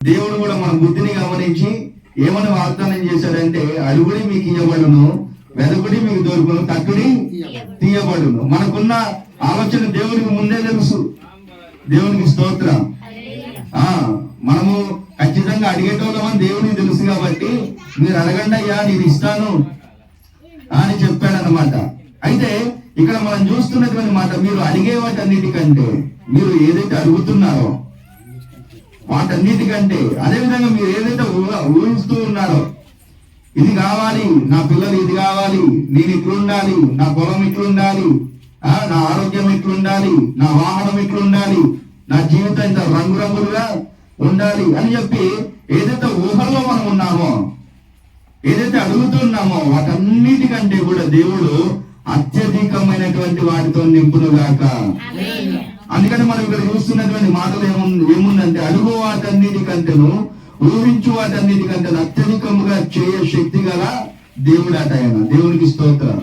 దేవుడు కూడా మన బుద్ధిని గమనించి ఏమని వాగ్దానం చేశాడంటే అడుగుడి మీకు ఇవ్వబడును వెదకుడి మీకు దొరుకును తక్కుడి తీయబడును. మనకున్న ఆలోచన దేవునికి ముందే తెలుసు. దేవునికి స్తోత్రం. ఆ మనము ఖచ్చితంగా అడిగేటోళ్ళమని దేవునికి తెలుసు కాబట్టి మీరు అడగండి అయ్యా నేను ఇస్తాను అని చెప్పాడనమాట అయితే ఇక్కడ మనం చూస్తున్నటువంటి మాట మీరు అడిగే వాటన్నిటికంటే మీరు ఏదైతే అడుగుతున్నారో వాటన్నిటికంటే అదే విధంగా మీరు ఏదైతే ఊహ- ఊహిస్తూ ఉన్నారో ఇది కావాలి నా పిల్లలు ఇది కావాలి నేను ఇట్లుండాలి నా పొలం ఇట్లుండాలి నా ఆరోగ్యం ఇట్లుండాలి నా వాహనం ఇట్లుండాలి నా జీవితం ఇంత రంగురంగులుగా ఉండాలి అని చెప్పి ఏదైతే ఊహల్లో మనం ఉన్నామో ఏదైతే అడుగుతున్నామో వాటన్నిటికంటే కూడా దేవుడు అత్యధికమైనటువంటి వాటితో నింపునుగాక. అందుకని మనం ఇక్కడ చూస్తున్నటువంటి మాటలు ఏముంది ఏముందంటే అడుగు వాటన్నిటికంటేను ఊహించు వాటన్నిటికంటే అత్యధికముగా చేయ శక్తి గల దేవుడు అట ఆయన. దేవునికి స్తోత్రం.